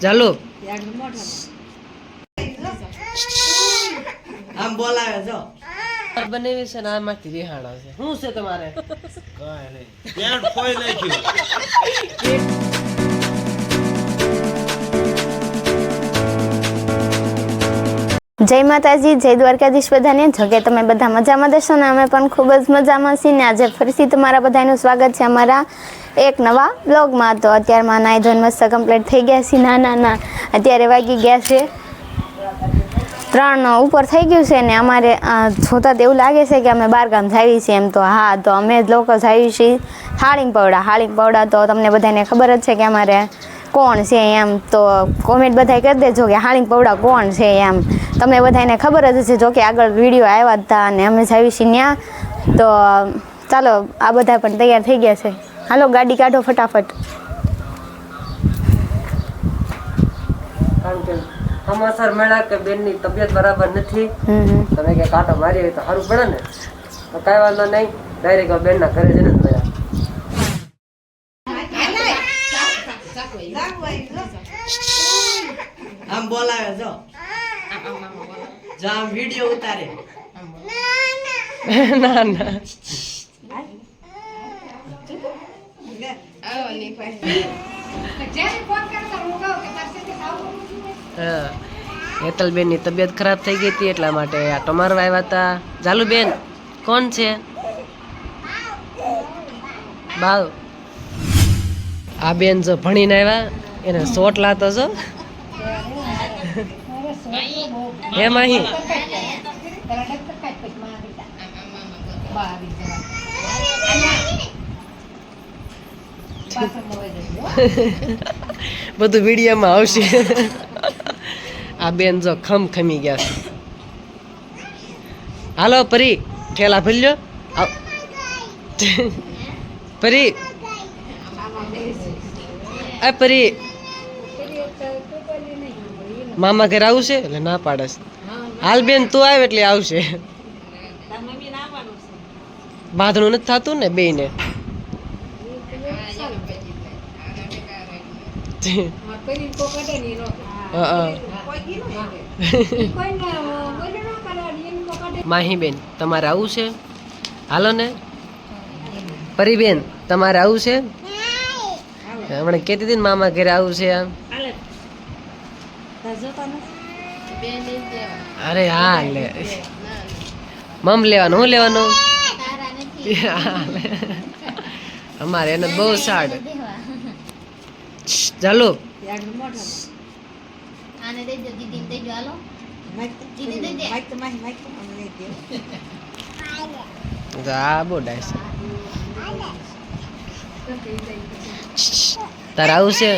ચાલો. આમ બોલાવે જો. બનાવી છે ને કીધી રિહાણા છે. શું છે તમારે? કાંઈ નહીં. પેન્ટ ખોઈ નાખ્યું જય માતાજી, જય દ્વારકાધીશ બધાને. જો કે તમે બધા મજામાં દેશો ને, અમે પણ ખૂબ જ મજામાં છીએ ને. આજે ફરીથી તમારા બધાનું સ્વાગત છે અમારા એક નવા બ્લોગમાં તો અત્યારમાં નાઈ ધોઈને મસ્ત કમ્પ્લીટ થઈ ગયા છે ના ના અત્યારે વાગી ગયા છે ત્રણ, ઉપર થઈ ગયું છે ને. અમારે જોતા એવું લાગે છે કે અમે બારગામ જાવી છીએ એમ તો. હા, તો અમે જ લોકો જાવી છીએ. હાળીંગ પવડા હાળીંગ પવડા તો તમને બધાને ખબર જ છે કે અમારે કોણ છે એમ તો કોમેન્ટ બધાય કરી દેજો કે હાણી પવડા કોણ છે એમ. તમને બધાને ખબર જ હશે જો કે આગળ વીડિયો આવ્યા હતા અને અમે જાવી છીએ ત્યાં તો ચાલો આ બધા પણ તૈયાર થઈ ગયા છે. હાલો ગાડી કાઢો ફટાફટ. સમાચાર મળ્યા કે બેનની તબિયત બરાબર નથી. તમે કે કાંટો મારી તો સારું પડે ને. તો કાંઈ વાંધો નહીં ડાયરેક્ટ બેનના ઘરે જઈને જ મળ્યા આમ બોલાવે જો. જો આમ વીડિયો ઉતારે. ના ના હેતલબેન હેતલબેનની તબિયત ખરાબ થઈ ગઈ હતી એટલા માટે આ ટમારવા આવ્યા હતા. જાલુબેન કોણ છે? બાવ આ બેન જો ભણીને આવ્યા, એને શોટ લાતો છો હે માહી. બધું વિડીયોમાં આવશે. આ બેન જો ખમ ખમી ગયા. છે હાલો, પરી, ઠેલા ભલ્યો પરી એ પરી મામા ઘરે આવશે? એટલે ના પાડે હાલ બેન તું આવે એટલે આવશે. બાંધણું નથી થતું ને બેને માહી બેન તમારે આવું છે? હાલો ને. પરીબેન તમારે આવું છે? હમણાં કહેતી હતી ને મામા ઘરે આવું છે આમ અરે હા લે. મમ લેવાનું હું લેવાનું? અમારે એને બહુ સાડ. ચાલો. આ બહુ ડાયસ. તારે આવું છે?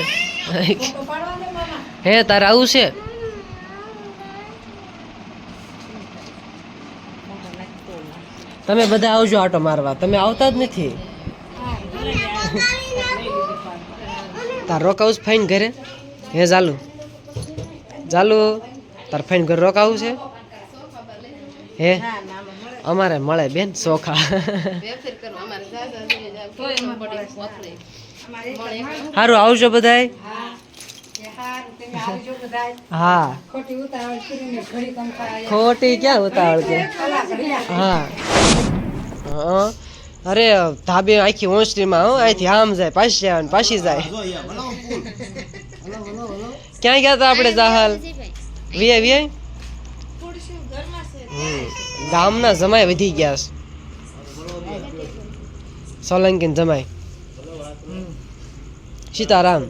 હે તારે આવું છે? તમે બધા આવજો આટો મારવા. તમે આવતા જ નથી. તાર રોકાવું છે ફાઈન ઘરે? હે ચાલુ. ચાલુ. તાર ફાઈન ઘરે રોકાવું છે? હે? અમારે મળે બેન ચોખા સારું આવજો બધાય. હા. ખોટી ઉતાવળ કરીને ઘડી કંકાય ખોટી ક્યાં ઉતાવળ છે? હા. હા. અરે, ધાબે આખી ઓસરીમાં હો અહીંથી આમ જાય, પાછી આવે ને પાછી જાય. જો યા બનાવો ફૂલ ક્યાં ગયા હતા આપણે, જાહલ? વીએ વીએ હમ. ગામના જમાય વધી ગયા છે. સોલંકી જમાય સીતારામ.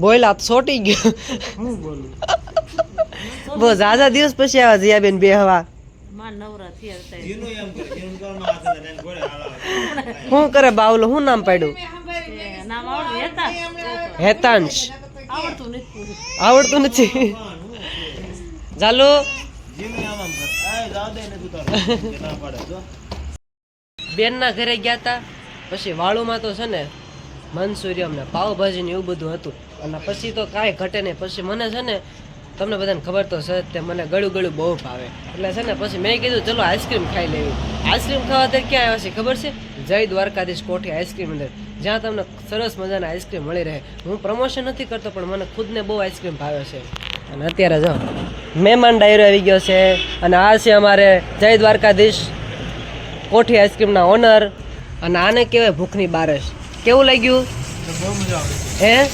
બોયલા છોટી સોટી ગયો. બહુ ઝાઝા દિવસ પછી આવ્યા જીયાબેન બે હવા શું કરે બાવલો શું નામ પાડ્યું હેતાંશ. આવડતું નથી. ચાલો દે ને ઘરે ગયા હતા પછી વાળુમાં તો છે ને મંચુરિયમ ને પાવભાજી ને એવું બધું હતું. અને પછી તો કાંઈ ઘટે નહીં. પછી મને છે ને, તમને બધાને ખબર તો છે તે મને ગળું ગળું બહુ ભાવે. એટલે છે ને, પછી મેં કીધું, ચલો, આઈસ્ક્રીમ ખાઈ લેવી. આઈસ્ક્રીમ ખાવા ત્યારે ક્યાં આવ્યા છે ખબર છે? જય દ્વારકાધીશ કોઠી આઈસ્ક્રીમ અંદર. જ્યાં તમને સરસ મજાના આઈસ્ક્રીમ મળી રહે. હું પ્રમોશન નથી કરતો, પણ મને ખુદને બહુ આઈસ્ક્રીમ ભાવે છે. અને અત્યારે જો, મહેમાન ડાયરો આવી ગયો છે. અને આ છે અમારે જય દ્વારકાધીશ કોઠી આઈસ્ક્રીમના ઓનર. અને આને કહેવાય ભૂખની બારસ. કેવું લાગ્યું? હે?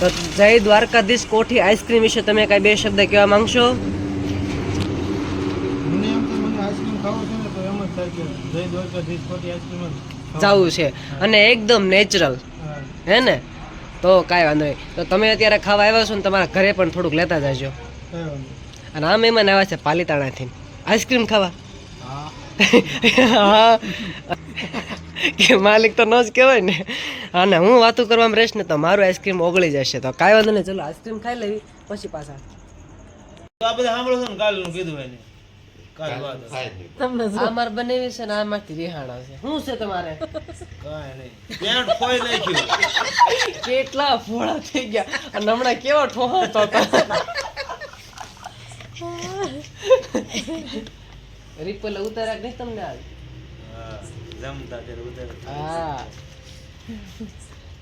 તો જય દ્વારકાધીશ કોઠી આઈસ્ક્રીમ વિશે તમે કાંઈ બે શબ્દ કહેવા માંગશો? જાવું છે. અને એકદમ નેચરલ. હા. ને? તો કાંઈ વાંધો નહીં. તો તમે અત્યારે ખાવા આવ્યા છો ને તમારા ઘરે પણ થોડુંક લેતા જાજો. અને આ મહેમાન આવ્યા છે પાલીતાણાથી. આઈસ્ક્રીમ ખાવા. હા. કે માલિક તો ન જ કહેવાય ને. અને હું વાતું કરવામાં રહીશ ને તો મારું આઈસ્ક્રીમ ઓગળી જશે તો. કાંઈ વાંધો નહીં ચલો આઈસ્ક્રીમ ખાઈ લેવી પછી પાછા. તો આ બધા સાંભળો છો ને કાલનું કીધું એને. કાલ વાત બનાવી છે ને આમાંથી રિહાણ આવશે. શું છે તમારે? નહીં. ખોઈ નાખ્યું. કેટલા ફોડા થઈ ગયા. અને હમણાં કેવો ઠોહાતો હતો રિપલ ઉતાર્યા નહીં તમને આજ? જમતા ત્યારે ઉતારે હા.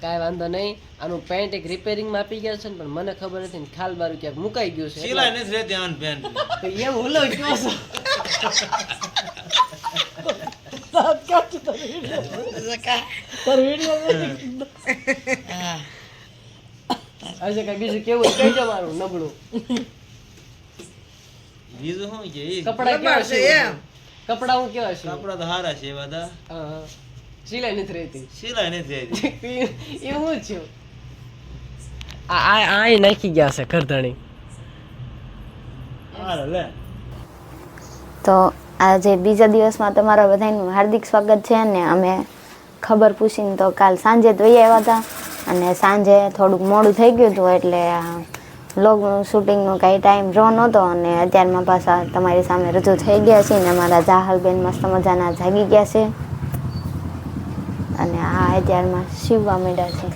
કાંઈ વાંધો નહીં. આનું પેન્ટ એક રિપેરિંગમાં આપી ગયા છે ને પણ મને ખબર નથી ને ખાલ બારું ક્યાંક મુકાઈ ગયું છે. સિલાઈ નથી રહેતી આન પેન્ટ તો એમ હુલો કયો છો આજે કઈ બીજું કેવું કઈ જવાનું નબળું? બીજું શું કપડા કેવા છે કપડા હું કેવા છે? કપડા તો સારા છે બધા. સિલાઈ નથી રહેતી. સિલાઈ નથી રહેતી. એ હું છું. આ આ આ નાખી ગયા છે કરધણી લે. તો આજે બીજા દિવસમાં તમારા બધાનું હાર્દિક સ્વાગત છે અને અમે ખબર પૂછીને તો કાલ સાંજે વહી આવ્યા હતા. અને સાંજે થોડુંક મોડું થઈ ગયું હતું એટલે વ્લોગનું શૂટિંગનો કાંઈ ટાઈમ રહો નહોતો અને અત્યારમાં પાછા તમારી સામે રજૂ થઈ ગયા છે અને અમારા જાહલબેન મસ્ત મજાના જાગી ગયા છે. અને આ અત્યારમાં શીવવા માંડ્યા છે.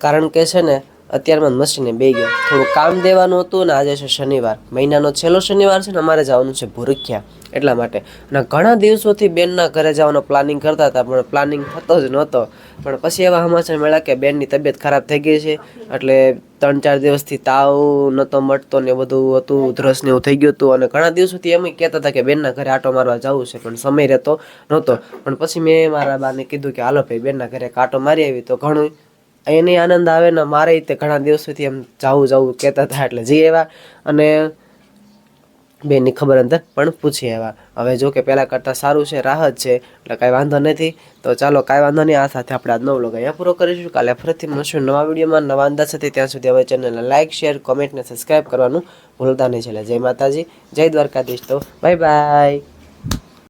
કારણ કે છે ને અત્યારમાં મશીને બે ગયો. થોડું કામ દેવાનું હતું ને આજે છે શનિવાર. મહિનાનો છેલ્લો શનિવાર છે ને અમારે જવાનું છે ભૂરખ્યા. એટલા માટે. અને ઘણા દિવસોથી બેનના ઘરે જવાનો પ્લાનિંગ કરતા હતા, પણ પ્લાનિંગ થતો જ નહોતો. પણ પછી એવા સમાચાર મળ્યા કે બેનની તબિયત ખરાબ થઈ ગઈ છે. એટલે ત્રણ ચાર દિવસથી તાવ નહોતો મટતો ને બધું હતું, ઉધરસ ને એવું થઈ ગયું હતું. અને ઘણા દિવસોથી એમ કહેતા હતા કે બેનના ઘરે આટો મારવા જવું છે, પણ સમય રહેતો નહોતો. પણ પછી મેં મારા બાને કીધું કે, હાલો ભાઈ, બેનના ઘરે કાંટો મારી આવી. તો ઘણું એને આનંદ આવે ને મારે તે ઘણા દિવસોથી એમ જાવું જાવું કહેતા હતા એટલે જઈ આવ્યા અને બેનની ખબર અંદર પણ પૂછી આવ્યા. હવે જો કે પહેલાં કરતાં સારું છે રાહત છે, એટલે કાંઈ વાંધો નથી. તો ચાલો કાંઈ વાંધો નહીં, આ સાથે આપણે આજનો વ્લોગ અહીંયા પૂરો કરીશું. કાલે ફરીથી મળશું નવા વિડીયોમાં, નવા અંદાજ સાથે ત્યાં સુધી હવે ચેનલને લાઇક શેર, કોમેન્ટ ને સબસ્ક્રાઈબ કરવાનું ભૂલતા નહીં. છે એટલે જય માતાજી, જય દ્વારકાધીશ તો, બાય બાય.